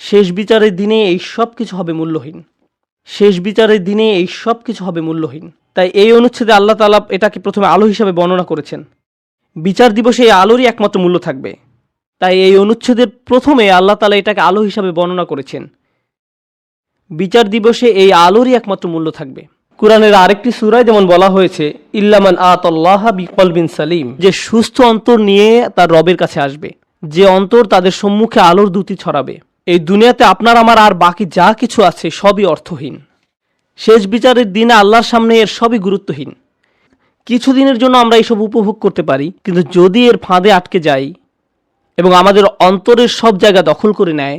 শেষ বিচারের দিনে এই সব কিছু হবে মূল্যহীন। শেষ বিচারের দিনে এই সব কিছু হবে মূল্যহীন। তাই এই অনুচ্ছেদে আল্লাহ তালা এটাকে প্রথমে আলো হিসাবে বর্ণনা করেছেন। বিচার দিবসে এই আলোরই একমাত্র মূল্য থাকবে। তাই এই অনুচ্ছেদের প্রথমে আল্লাহ তালা এটাকে আলো হিসাবে বর্ণনা করেছেন। বিচার দিবসে এই আলোরই একমাত্র মূল্য থাকবে। কোরআনের আরেকটি সুরায় যেমন বলা হয়েছে, ইল্লামান আতল্লাহ বিকল বিন সালিম যে সুস্থ অন্তর নিয়ে তার রবের কাছে আসবে। যে অন্তর তাদের সম্মুখে আলোর দুটি ছড়াবে। এই দুনিয়াতে আপনার, আমার আর বাকি যা কিছু আছে সবই অর্থহীন। শেষ বিচারের দিনে আল্লাহর সামনে এর সবই গুরুত্বহীন। কিছুদিনের জন্য আমরা এইসব উপভোগ করতে পারি, কিন্তু যদি এর ফাঁদে আটকে যাই এবং আমাদের অন্তরের সব জায়গা দখল করে নেয়,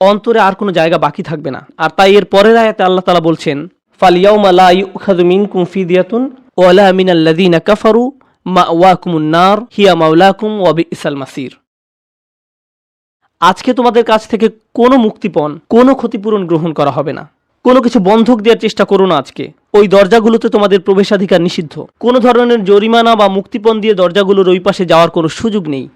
অন্তরে আর কোনো জায়গা বাকি থাকবে না। আর তাই এর পরের আয়াতে আল্লাহ তালা বলছেন ফালিয়াউমা লা ইউখাযু মিনকুম ফিদিয়াতুন ওয়ালা মিনাল্লাযীনা কাফারু মাওয়াকুমুন নার, হিয়া মাওলাকুম ওয়াবি ইসাল মাসির। আজকে তোমাদের কাছ থেকে কোনো মুক্তিপণ, কোনো ক্ষতিপূরণ গ্রহণ করা হবে না। কোনো কিছু বন্ধক দেওয়ার চেষ্টা করো না আজকে। ওই দরজাগুলোতে তোমাদের প্রবেশাধিকার নিষিদ্ধ। কোনো ধরনের জরিমানা বা মুক্তিপণ দিয়ে দরজাগুলোর ওই পাশে যাওয়ার কোনো সুযোগ নেই।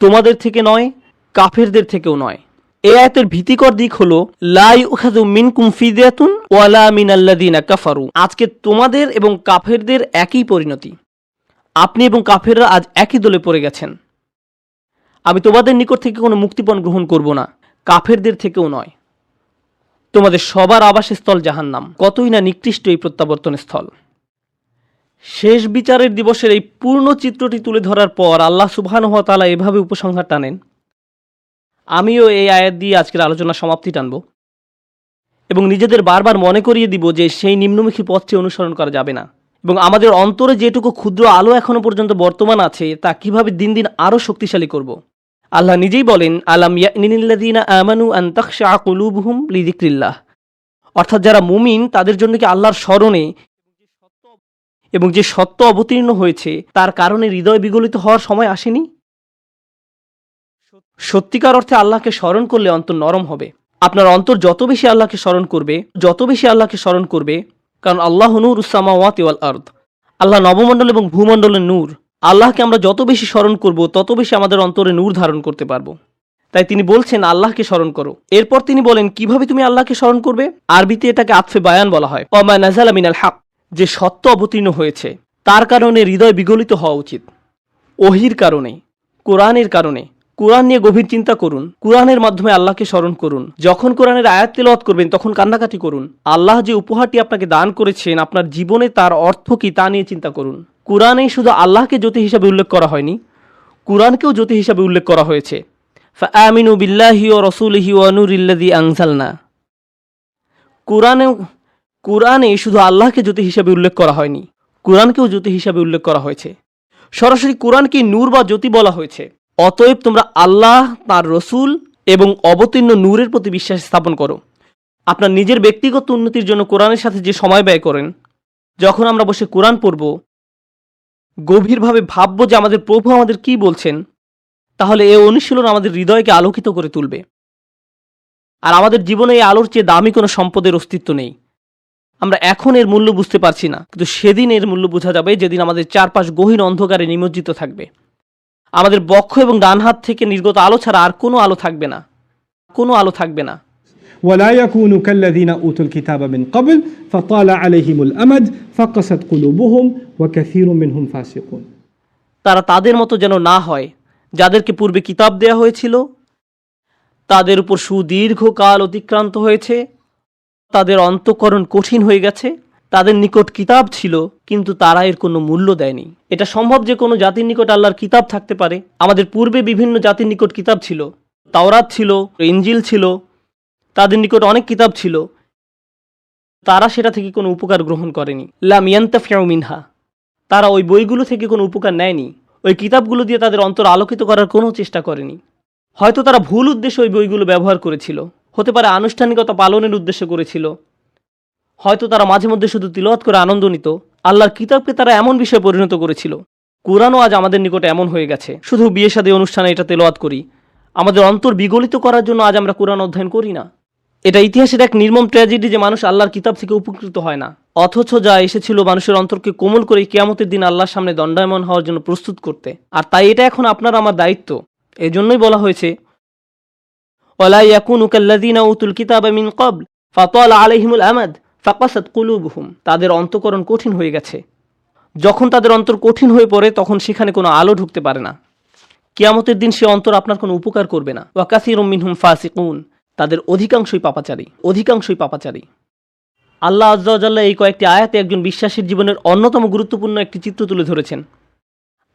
তোমাদের থেকে নয়, কাফেরদের থেকেও নয়। এ আয়াতের ভীতিকর দিক হলো লাই উখাদু মিনকুম ফিদিয়াতুন ওয়ালা মিনাল্লাদিনা কাফারু। আজকে তোমাদের এবং কাফেরদের একই পরিণতি। আপনি এবং কাফেররা আজ একই দলে পড়ে গেছেন। আমি তোমাদের নিকট থেকে কোনো মুক্তিপণ গ্রহণ করব না। কাফেরদের থেকেও নয়। তোমাদের সবার আবাসস্থল জাহান্নাম। কতই না নিকৃষ্ট এই প্রত্যাবর্তন স্থল। শেষ বিচারের দিবসের এই পূর্ণ চিত্রটি তুলে ধরার পর আল্লাহ সুবহানুহতালা এভাবে উপসংহার টানেন। আমিও এই আয়াত দিয়ে আজকের আলোচনা সমাপ্তি টানব এবং নিজেদের বারবার মনে করিয়ে দিব যে সেই নিম্নমুখী পথটি অনুসরণ করা যাবে না। এবং আমাদের অন্তরে যেটুকু ক্ষুদ্র আলো এখনও পর্যন্ত বর্তমান আছে, তা কীভাবে দিন দিন আরও শক্তিশালী করব? আল্লাহ নিজেই বলেন, আলাম ইয়ানিল্লাদিনা আমানু আন্তাকশা কুলুবহুম লিদিক্রিল্লাহ অর্থাৎ যারা মুমিন, তাদের জন্য কি আল্লাহর স্মরণে এবং যে সত্য অবতীর্ণ হয়েছে, তার কারণে হৃদয় বিগলিত হওয়ার সময় আসেনি? সত্যিকার অর্থে আল্লাহকে স্মরণ করলে অন্তর নরম হবে। আপনার অন্তর যত বেশি আল্লাহকে স্মরণ করবে, যত বেশি আল্লাহকে স্মরণ করবে কারণ আল্লাহ নূর উসামাওয়াত ওয়াল আর্দ। আল্লাহ নবমণ্ডল এবং ভূমণ্ডলের নূর। আল্লাহকে আমরা যত বেশি স্মরণ করব, তত বেশি আমাদের অন্তরে নূর ধারণ করতে পারব। তাই তিনি বলছেন, আল্লাহকে স্মরণ করো। এরপর তিনি বলেন, কীভাবে তুমি আল্লাহকে স্মরণ করবে? আরবিতে এটাকে আতফে বায়ান বলা হয়। অমা নাজালা মিনাল হাক যে সত্য অবতীর্ণ হয়েছে, তার কারণে হৃদয় বিগলিত হওয়া উচিত। ওহির কারণে, কোরআনের কারণে কোরআন নিয়ে গভীর চিন্তা করুন। কোরআনের মাধ্যমে আল্লাহকে স্মরণ করুন। যখন কোরআনের আয়াত তেলাওয়াত করবেন, তখন কান্নাকাটি করুন। আল্লাহ যে উপহারটি আপনাকে দান করেছেন, আপনার জীবনে তার অর্থ কি তা নিয়ে চিন্তা করুন। কোরআনে শুধু আল্লাহকে জ্যোতি হিসাবে উল্লেখ করা হয়নি, কোরআনকেও জ্যোতি হিসাবে উল্লেখ করা হয়েছে। বিল্লাহি ও আংসালনা কোরআনে কোরআনে শুধু আল্লাহকে জ্যোতি হিসাবে উল্লেখ করা হয়নি, কোরআনকেও জ্যোতি হিসাবে উল্লেখ করা হয়েছে। সরাসরি কোরআনকে নূর বা জ্যোতি বলা হয়েছে। অতএব তোমরা আল্লাহ, তার রসুল এবং অবতীর্ণ নূরের প্রতি বিশ্বাস স্থাপন করো। আপনার নিজের ব্যক্তিগত উন্নতির জন্য কোরআনের সাথে যে সময় ব্যয় করেন, যখন আমরা বসে কোরআন পড়ব, গভীরভাবে ভাববো যে আমাদের প্রভু আমাদের কি বলছেন, তাহলে এ অনুশীলন আমাদের হৃদয়কে আলোকিত করে তুলবে। আর আমাদের জীবনে এই আলোর চেয়ে দামি কোনো সম্পদের অস্তিত্ব নেই। আমরা এখন এর মূল্য বুঝতে পারছি না, কিন্তু সেদিন এর মূল্য বোঝা যাবে যেদিন আমাদের চারপাশ গহীন অন্ধকারে নিমজ্জিত থাকবে। আমাদের বক্ষ এবং ডান হাত থেকে নির্গত আলো ছাড়া আর কোনো আলো থাকবে না কোনো আলো থাকবে না ولا يكونوا كالذين اوتوا الكتاب من قبل فطال عليهم الامد فقست قلوبهم وكثير منهم فاسقون তারা তাদের মতো যেন না হয় যাদেরকে পূর্বে কিতাব দেয়া হয়েছিল তাদের উপর সুদীর্ঘকাল অতিক্রান্ত হয়েছে তাদের অন্তঃকরণ কঠিন হয়ে গেছে তাদের নিকট কিতাব ছিল, কিন্তু তারা এর কোনো মূল্য দেয়নি। এটা সম্ভব যে কোনো জাতির নিকট আল্লাহর কিতাব থাকতে পারে। আমাদের পূর্বে বিভিন্ন জাতির নিকট কিতাব ছিল। তাওরাত ছিল ইঞ্জিল ছিল, তাদের নিকট অনেক কিতাব ছিল। তারা সেটা থেকে কোনো উপকার গ্রহণ করেনি। লাম ইয়ান্তাফিউ মিনহা। তারা ওই বইগুলো থেকে কোনো উপকার নেয়নি। ওই কিতাবগুলো দিয়ে তাদের অন্তর আলোকিত করার কোনো চেষ্টা করেনি। হয়তো তারা ভুল উদ্দেশ্যে ওই বইগুলো ব্যবহার করেছিল। হতে পারে আনুষ্ঠানিকতা পালনের উদ্দেশ্য করেছিল। হয়তো তারা মাঝে মধ্যে শুধু তিলওয়াত করে আনন্দ নিত। আল্লাহর কিতাবকে তারা এমন বিষয়ে পরিণত করেছিল। কোরআনও আজ আমাদের নিকটে এমন হয়ে গেছে। শুধু বিয়ে শাদী অনুষ্ঠানে এটা তেলোয়াত করি। আমাদের অন্তর বিগলিত করার জন্য আজ আমরা কোরআন অধ্যয়ন করি না। এটা ইতিহাসের এক নির্মম ট্র্যাজেডি যে মানুষ আল্লাহর কিতাব থেকে উপকৃত হয় না। অথচ যা এসেছিল মানুষের অন্তরকে কোমল করে কেয়ামতের দিন আল্লাহর সামনে দণ্ডায়মন হওয়ার জন্য প্রস্তুত করতে। আর তাই এটা এখন আপনার আমার দায়িত্ব। এজন্যই বলা হয়েছে, ওয়ালা ইয়াকুনু কাল্লাযীনা উতুল কিতাবা মিন ক্বাবল, ফাতালা আলাইহিমুল আমাদ। ফাকাসাত কুলুবহুম, তাদের অন্তকরণ কঠিন হয়ে গেছে। যখন তাদের অন্তর কঠিন হয়ে পড়ে, তখন সেখানে কোনো আলো ঢুকতে পারে না। কিয়ামতের দিন সে অন্তর আপনার কোনো উপকার করবে না। ওয়াকাসির মিনহুম ফাসিকুন, তাদের অধিকাংশই পাপাচারী অধিকাংশই পাপাচারী। আল্লাহ আজ্জাল্লাহ এই কয়েকটি আয়াতে একজন বিশ্বাসীর জীবনের অন্যতম গুরুত্বপূর্ণ একটি চিত্র তুলে ধরেছেন।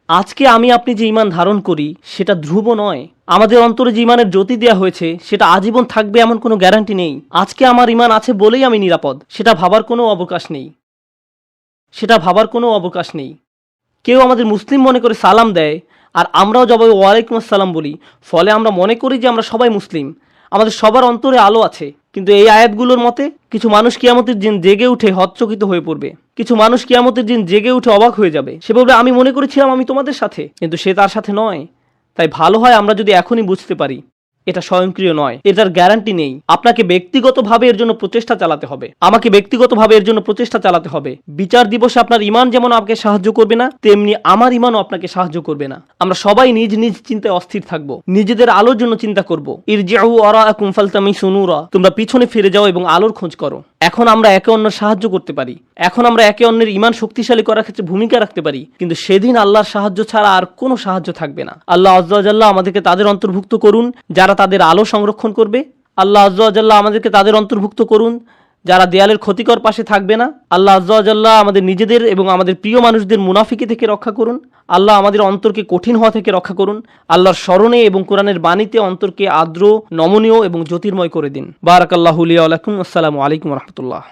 আজকে আমি আপনি যে ইমান ধারণ করি, সেটা ধ্রুব নয়। আমাদের অন্তরে যে ইমানের জ্যোতি দেওয়া হয়েছে, সেটা আজীবন থাকবে এমন কোনো গ্যারান্টি নেই। আজকে আমার ইমান আছে বলেই আমি নিরাপদ। সেটা ভাবার কোনো অবকাশ নেই। সেটা ভাবার কোনো অবকাশ নেই। কেউ আমাদের মুসলিম মনে করে সালাম দেয়, আর আমরাও জবাবে ওয়ালাইকুম আসসালাম বলি। ফলে আমরা মনে করি যে আমরা সবাই মুসলিম। আমাদের সবার অন্তরে আলো আছে। কিন্তু এই আয়াতগুলোর মতে কিছু মানুষ কিয়ামতের দিন জেগে উঠে হতচকিত হয়ে পড়বে। কিছু মানুষ কিয়ামতের দিন জেগে উঠে অবাক হয়ে যাবে। সে বলবে, আমি মনে করেছিলাম আমি তোমাদের সাথে, কিন্তু সে তার সাথে নয়। তাই ভালো হয় আমরা যদি এখনই বুঝতে পারি। এটা স্বয়ংক্রিয় নয়। এটার গ্যারান্টি নেই। আপনাকে ব্যক্তিগতভাবে এর জন্য প্রচেষ্টা চালাতে হবে। আমাকে ব্যক্তিগতভাবে এর জন্য প্রচেষ্টা চালাতে হবে। বিচার দিবসে আপনার ইমান যেমন আপনাকে সাহায্য করবে না, তেমনি আমার ইমানও আপনাকে সাহায্য করবে না। আমরা সবাই নিজ নিজ চিন্তায় অস্থির থাকব। নিজেদের আলোর জন্য চিন্তা করব। অরা কুমফালতামি সুনুরা তোমরা পিছনে ফিরে যাও এবং আলোর খোঁজ করো। এখন আমরা একে অন্যের সাহায্য করতে পারি। এখন আমরা একে অন্যের ইমান শক্তিশালী করার ক্ষেত্রে ভূমিকা রাখতে পারি। কিন্তু সেদিন আল্লাহর সাহায্য ছাড়া আর কোনো সাহায্য থাকবে না। আল্লাহ আজ্লাহ আমাদেরকে তাদের অন্তর্ভুক্ত করুন, যারা তাদের আলো সংরক্ষণ করবে। আল্লাহ আজ্লাহ আমাদেরকে তাদের অন্তর্ভুক্ত করুন। যারা দেয়ালের ক্ষতিকর পাশে থাকবে না, আল্লাহ আজ্লাহ আমাদের নিজেদের এবং আমাদের প্রিয় মানুষদের মুনাফিকে থেকে রক্ষা করুন। আল্লাহ আমাদের অন্তরকে কঠিন হওয়া থেকে রক্ষা করুন। আল্লাহর স্মরণে এবং কোরআনের বাণীতে অন্তরকে আদ্র নমনীয় এবং জ্যোতির্ময় করে দিন। বারাকাল্লাহ আলাইকুম আসসালামু আলাইকুম রহমতুল্লাহ।